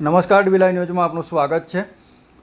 નમસ્કાર ડીવીલાઈ ન્યૂઝમાં આપનું સ્વાગત છે.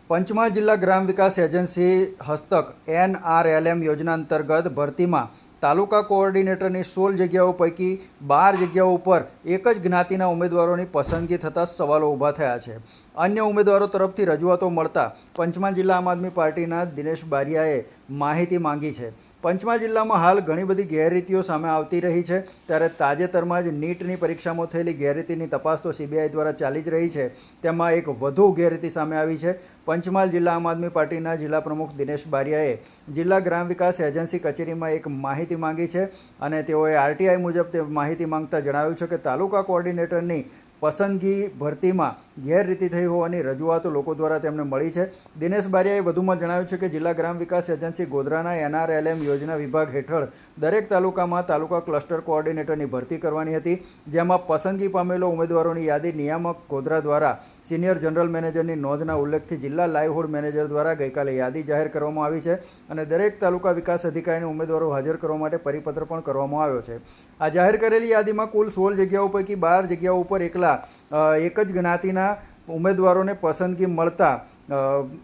પંચમહાલ જિલ્લા ગ્રામ વિકાસ એજન્સી હસ્તક એનઆરએલએમ યોજના અંતર્ગત ભરતીમાં તાલુકા કોઓર્ડિનેટરની સોળ જગ્યાઓ પૈકી બાર જગ્યાઓ ઉપર એક જ જ્ઞાતિના ઉમેદવારોની પસંદગી થતાં સવાલો ઊભા થયા છે. અન્ય ઉમેદવારો તરફથી રજૂઆતો મળતા પંચમહાલ જિલ્લા આમ આદમી પાર્ટીના દિનેશ બારિયાએ માહિતી માંગી છે. પંચમહાલ જિલ્લામાં હાલ ઘણી બધી ગેરરીતિઓ સામે આવતી રહી છે. ત્યારે તાજેતરમાં જ નીટની પરીક્ષામાં થયેલી ગેરરીતિની તપાસ તો સીબીઆઈ દ્વારા ચાલી જ રહી છે. તેમાં એક વધુ ગેરરીતિ સામે આવી છે. પંચમહાલ જિલ્લા આમ આદમી પાર્ટીના જિલ્લા પ્રમુખ દિનેશ બારિયાએ જિલ્લા ગ્રામ વિકાસ એજન્સી કચેરીમાં એક માહિતી માંગી છે અને તેઓએ આરટીઆઈ મુજબ તે માહિતી માંગતા જણાવ્યું છે કે તાલુકા કોઓર્ડિનેટરની પસંદગી ભરતીમાં ગેરરીતિ થઈ હોવાની રજૂઆતો લોકો દ્વારા તેમને મળી છે. દિનેશ બારિયાએ વધુમાં જણાવ્યું છે કે જિલ્લા ગ્રામ વિકાસ એજન્સી ગોધરાના એનઆરએલએમ યોજના વિભાગ હેઠળ દરેક તાલુકામાં તાલુકા ક્લસ્ટર કોઓર્ડિનેટરની ભરતી કરવાની હતી, જેમાં પસંદગી પામેલો ઉમેદવારોની યાદી નિયામક ગોધરા દ્વારા સિનિયર જનરલ મેનેજરની નોંધના ઉલ્લેખથી જિલ્લા લાઇવહુડ મેનેજર દ્વારા ગઈકાલે યાદી જાહેર કરવામાં આવી છે અને દરેક તાલુકા વિકાસ અધિકારીને ઉમેદવારો હાજર કરવા માટે પરિપત્ર પણ કરવામાં આવ્યો છે. આ જાહેર કરેલી યાદીમાં કુલ સોળ જગ્યાઓ પૈકી બાર જગ્યાઓ ઉપર એકલા અ, એક જ જ્ઞાતિના ઉમેદવારોને પસંદગી મળતા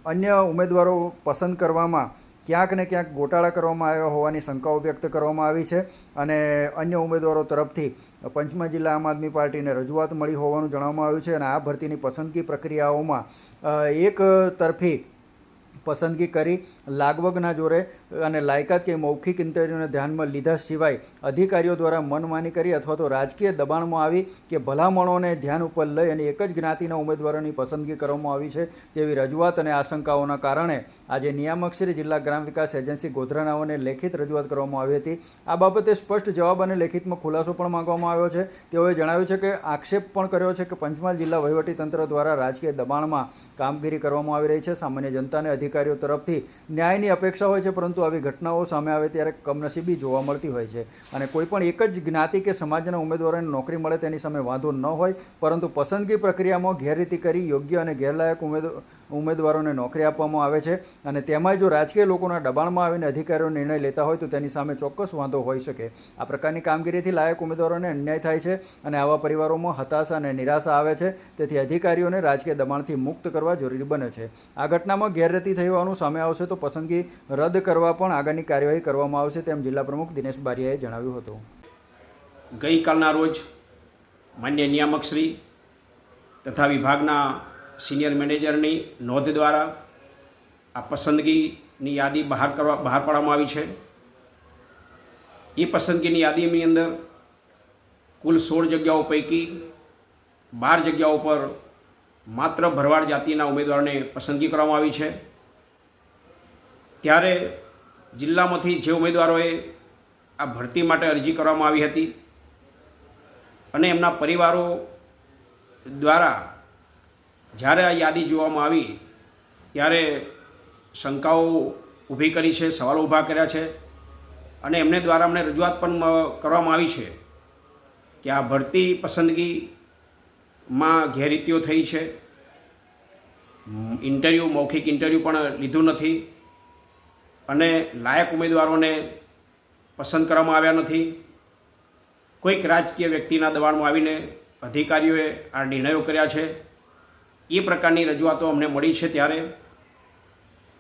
અન્ય ઉમેદવારો પસંદ કરવામાં ક્યાંક ને ક્યાંક ગોટાળા કરવામાં આવ્યા હોવાની શંકાઓ વ્યક્ત કરવામાં આવી છે અને અન્ય ઉમેદવારો તરફથી પંચમહાલ જિલ્લા આમ આદમી પાર્ટીને રજૂઆત મળી હોવાનું જણાવવામાં આવ્યું છે અને આ ભરતીની પસંદગી પ્રક્રિયાઓમાં એક તરફી પસંદગી કરી લાગવગના જોરે અને લાયકાત કે મૌખિક ઇન્ટરવ્યૂને ધ્યાનમાં લીધા સિવાય અધિકારીઓ દ્વારા મનમાની કરી અથવા તો રાજકીય દબાણમાં આવી કે ભલામણોને ધ્યાન ઉપર લઈ અને એક જ જ્ઞાતિના ઉમેદવારોની પસંદગી કરવામાં આવી છે તેવી રજૂઆત અને આશંકાઓના કારણે આજે નિયામક શ્રી જિલ્લા ગ્રામ વિકાસ એજન્સી ગોધરાનાઓને લેખિત રજૂઆત કરવામાં આવી હતી. આ બાબતે સ્પષ્ટ જવાબ અને લેખિતમાં ખુલાસો પણ માંગવામાં આવ્યો છે. તેઓએ જણાવ્યું છે કે આક્ષેપ પણ કર્યો છે કે પંચમહાલ જિલ્લા વહીવટીતંત્ર દ્વારા રાજકીય દબાણમાં કામગીરી કરવામાં આવી રહી છે. સામાન્ય જનતાને અધિકારીઓ તરફથી ન્યાયની અપેક્ષા હોય છે, પરંતુ આવી ઘટનાઓ સામે આવે ત્યારે કમનસીબી જોવા મળતી હોય છે. અને કોઈપણ એક જ જ્ઞાતિ કે સમાજના ઉમેદવારોને નોકરી મળે તેની સામે વાંધો ન હોય, પરંતુ પસંદગી પ્રક્રિયામાં ગેરરીતિ કરી યોગ્ય અને ગેરલાયક ઉમેદ ઉમેદવારોને નોકરી આપવામાં આવે છે અને તેમાંય જો રાજકીય લોકોના દબાણમાં આવીને અધિકારીઓ નિર્ણય લેતા હોય તો તેની સામે ચોક્કસ વાંધો હોઈ શકે. આ પ્રકારની કામગીરીથી લાયક ઉમેદવારોને અન્યાય થાય છે અને આવા પરિવારોમાં હતાશા અને નિરાશા આવે છે. તેથી અધિકારીઓને રાજકીય દબાણથી મુક્ત કરવા જરૂરી બને છે. આ ઘટનામાં ગેરરીતિ થઈ હોવાનું સામે આવશે તો પસંદગી રદ કરવા પણ આગળની કાર્યવાહી કરવામાં આવશે તેમ જિલ્લા પ્રમુખ દિનેશ બારિયાએ જણાવ્યું હતું. ગઈકાલના રોજ માન્ય નિયામકશ્રી તથા વિભાગના સિનિયર મેનેજરની નોંધ દ્વારા આ પસંદગીની યાદી બહાર કરવા, બહાર પાડવામાં આવી છે. એ પસંદગીની યાદીની અંદર કુલ સોળ જગ્યાઓ પૈકી બાર જગ્યાઓ પર માત્ર ભરવાડ જાતિના ઉમેદવારોને પસંદગી કરવામાં આવી છે. ત્યારે જિલ્લામાંથી જે ઉમેદવારોએ આ ભરતી માટે અરજી કરવામાં આવી હતી અને એમના પરિવારો દ્વારા જ્યારે આ યાદી જોવામાં આવી, ત્યારે શંકાઓ ઊભી કરી છે, સવાલો ઊભા કર્યા છે અને એમને દ્વારા અમને રજૂઆત પણ કરવામાં આવી છે કે આ ભરતી પસંદગીમાં ગેરરીતિઓ થઈ છે. ઇન્ટરવ્યૂ, મૌખિક ઇન્ટરવ્યૂ પણ લીધું નથી અને લાયક ઉમેદવારોને પસંદ કરવામાં આવ્યા નથી. કોઈક રાજકીય વ્યક્તિના દબાણમાં આવીને અધિકારીઓએ આ નિર્ણયો કર્યા છે. એ પ્રકારની રજૂઆતો અમને મળી છે ત્યારે.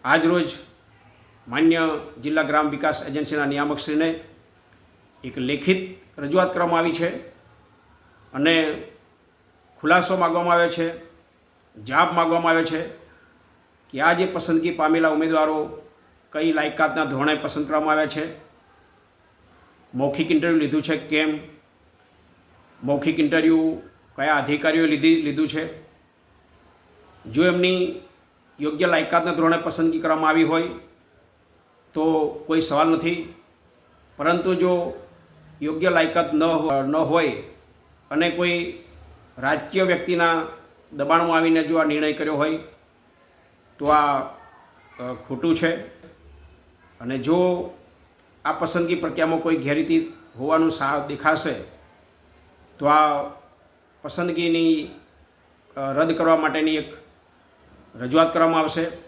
આજરોજ માન્ય જિલ્લા ગ્રામ વિકાસ એજન્સીના નિયામકશ્રીને એક લેખિત રજૂઆત કરવામાં આવી છે અને ખુલાસો માગવામાં આવ્યો છે, જાપ માગવામાં આવ્યો છે કે આ જે પસંદગી પામેલા ઉમેદવારો કઈ લાયકાતના ધોરણે પસંદ કરવામાં આવ્યા છે. મૌખિક ઇન્ટરવ્યૂ લીધું છે કેમ? મૌખિક ઇન્ટરવ્યૂ કયા અધિકારીઓએ લીધી, લીધું છે? જો એમની યોગ્ય લાયકાતના ધોરણે પસંદગી કરવામાં આવી હોય, તો કોઈ સવાલ નથી. પરંતુ જો યોગ્ય લાયકાત ન ન હોય અને કોઈ રાજકીય વ્યક્તિના દબાણમાં આવીને જો આ નિર્ણય કર્યો હોય, તો આ ખોટું છે. અને જો આ પસંદગી પ્રક્રિયામાં કોઈ ગેરરીતિ હોવાનું સા, દેખાશે, તો આ પસંદગીની રદ કરવા માટેની એક રજૂઆત કરવામાં આવશે.